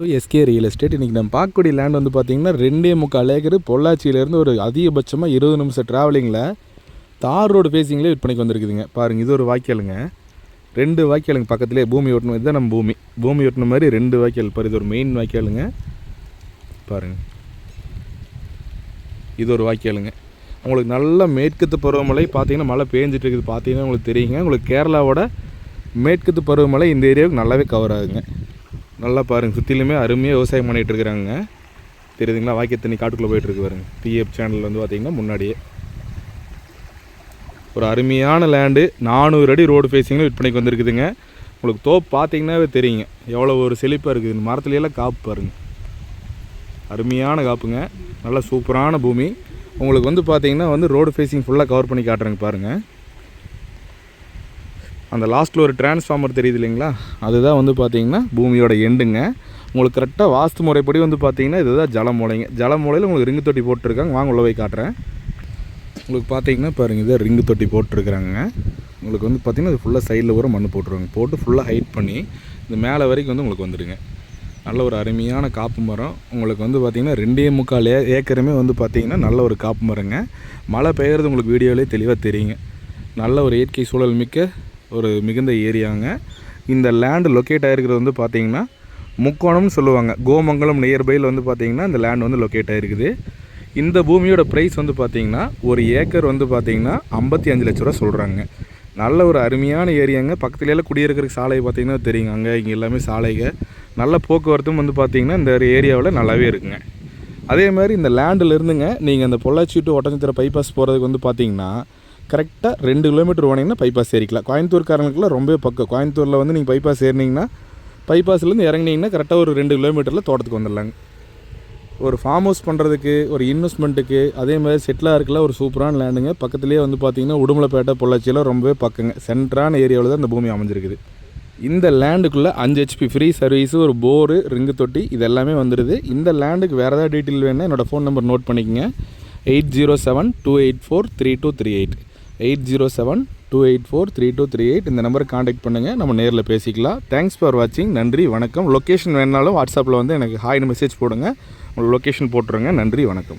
SK real estate இன்றைக்கி நம்ம பார்க்கக்கூடிய லேண்ட் வந்து பார்த்திங்கன்னா ரெண்டே முக்கால் ஏக்கர் பொள்ளாச்சியிலேருந்து ஒரு அதிகபட்சமாக இருபது நிமிஷம் ட்ராவலிங்கில் தார் ரோடு ஃபேஸிங்லேயே விற்பனைக்கு வந்திருக்குதுங்க. பாருங்கள் இது ஒரு வாய்க்காலுங்க. ரெண்டு வாய்க்காலுங்க பக்கத்துலேயே பூமி ஓட்டணும். இதுதான் நம்ம பூமி. பூமி ஓட்டின மாதிரி ரெண்டு வாய்க்கால். பாரு இது ஒரு மெயின் வாய்க்காலுங்க. பாருங்கள் இது ஒரு வாய்க்காலுங்க. உங்களுக்கு நல்ல மேற்கத்து பருவமழை பார்த்தீங்கன்னா மழை பேஞ்சிட்டு இருக்குது. பார்த்தீங்கன்னா உங்களுக்கு தெரியுங்க. உங்களுக்கு கேரளாவோட மேற்கத்து பருவமழை இந்த ஏரியாவுக்கு நல்லாவே கவர் ஆகுங்க. நல்லா பாருங்கள் சுற்றிலுமே அருமையாக விவசாயம் பண்ணிகிட்டு இருக்கிறாங்க தெரியுதுங்களா? வாக்கிய தண்ணி காட்டுக்குள்ளே போயிட்டு இருக்கு பாருங்க பிஎஃப் சேனல் வந்து பார்த்தீங்கன்னா முன்னாடியே. ஒரு அருமையான லேண்டு நானூறு அடி ரோடு ஃபேஸிங்கில் விற்பனைக்கு வந்திருக்குதுங்க. உங்களுக்கு தோப்பு பார்த்தீங்கன்னாவே தெரியுங்க. எவ்வளோ ஒரு செழிப்பாக இருக்குது. இந்த மரத்துலையெல்லாம் காப்பு பாருங்க. அருமையான காப்புங்க. நல்ல சூப்பரான பூமி. உங்களுக்கு வந்து பார்த்தீங்கன்னா வந்து ரோடு ஃபேஸிங் ஃபுல்லாக கவர் பண்ணி காட்டுறேங்க பாருங்கள் அந்த லாஸ்ட்டில் ஒரு டிரான்ஸ்ஃபார்மர் தெரியுது இல்லைங்களா? அதுதான் வந்து பார்த்தீங்கன்னா பூமியோட எண்டுங்க உங்களுக்கு கரெக்டாக வாஸ்து முறைப்படி வந்து பார்த்தீங்கன்னா இதுதான் ஜலமூலைங்க ஜலமூலையில் உங்களுக்கு ரிங்கு தொட்டி போட்டிருக்காங்க. வாங்க உள்ள போய் காட்டுறேன். உங்களுக்கு பார்த்தீங்கன்னா பாருங்கள் இதை ரிங்கு தொட்டி போட்டிருக்கிறாங்க. உங்களுக்கு வந்து பார்த்தீங்கன்னா இது ஃபுல்லாக சைடில் கூட மண் போட்டுருவாங்க. போட்டு ஃபுல்லாக ஹைட் பண்ணி இந்த மேலே வரைக்கும் வந்து உங்களுக்கு வந்துடுங்க நல்ல ஒரு அருமையான காப்பு மரம். உங்களுக்கு வந்து பார்த்திங்கன்னா ரெண்டே முக்கால் ஏ ஏக்கருமே வந்து பார்த்திங்கன்னா நல்ல ஒரு காப்பு மரங்க. மழை பெய்கிறது உங்களுக்கு வீடியோவிலே தெளிவாக தெரியுங்க. நல்ல ஒரு இயற்கை சூழல் மிக்க ஒரு மிகுந்த ஏரியாங்க. இந்த லேண்டு லொக்கேட் ஆகிருக்கிறது வந்து பார்த்திங்கன்னா முக்கோணம்னு சொல்லுவாங்க. கோமங்கலம் நியர்பையில் வந்து பார்த்திங்கன்னா இந்த லேண்ட் வந்து லொக்கேட் ஆகிருக்குது இந்த பூமியோட ப்ரைஸ் வந்து பார்த்திங்கன்னா ஒரு ஏக்கர் வந்து பார்த்திங்கன்னா ஐம்பத்தி அஞ்சு லட்ச ரூபா சொல்கிறாங்க நல்ல ஒரு அருமையான ஏரியாங்க. பக்கத்துலலாம் குடியிருக்கிற சாலை பார்த்திங்கன்னா தெரியுங்க அங்கே இங்கே எல்லாமே சாலைங்க நல்ல போக்குவரத்தும் வந்து பார்த்திங்கன்னா இந்த ஏரியாவில் நல்லாவே இருக்குங்க. அதே மாதிரி இந்த லேண்டில் இருந்துங்க நீங்கள் அந்த பொள்ளாச்சி டு ஒட்டஞ்சத்திர பைபாஸ் போகிறதுக்கு வந்து பார்த்திங்கன்னா கரெக்டாக ரெண்டு கிலோமீட்டர் போனீங்கன்னா பைபாஸ் ஏறிக்கலாம். கோயம்புத்தூர்காரங்களுக்குலாம் ரொம்ப பக்கம். கோயம்புத்தூரில் வந்து நீங்கள் பைபாஸ் ஏறினீங்கன்னா பைபாஸ்லேருந்து இறங்குனீங்கன்னா கரெக்டாக ஒரு ரெண்டு கிலோமீட்டரில் தோட்டத்துக்கு வந்துடலாங்க. ஒரு ஃபார்ம் ஹவுஸ் பண்ணுறதுக்கு ஒரு இன்வெஸ்ட்மெண்ட்டுக்கு அதே மாதிரி செட்டிலாக இருக்கல ஒரு சூப்பரான லேண்டுங்க பக்கத்துலேயே வந்து பார்த்தீங்கன்னா உடுமலைப்பேட்டை பொள்ளாச்சியில் ரொம்பவே பக்கங்க. சென்ட்ரான ஏரியாவில் தான் இந்த பூமி அமைஞ்சிருக்குது. இந்த லேண்டுக்குள்ளே அஞ்சு ஹெச்பி ஃப்ரீ சர்வீஸு ஒரு போரு ரிங்கு தொட்டி இது எல்லாமே வந்துடுது இந்த லேண்டுக்கு வேறு ஏதாவது டீட்டெயில் வேணுன்னா என்னோடய ஃபோன் நம்பர் நோட் பண்ணிக்கங்க. Eight zero seven two eight four three two three eight eight zero seven two eight four three two three eight இந்த நம்பருக்கு காண்டாக்ட் பண்ணுங்கள் நம்ம நேரில் பேசிக்கலாம். தேங்க்ஸ் ஃபார் வாட்சிங் நன்றி வணக்கம். லொக்கேஷன் வேணாலும் வாட்ஸ்அப்பில் வந்து எனக்கு ஹாய்னு மெசேஜ் போடுங்க. உங்கள் லொக்கேஷன் போட்டுருங்க. நன்றி வணக்கம்.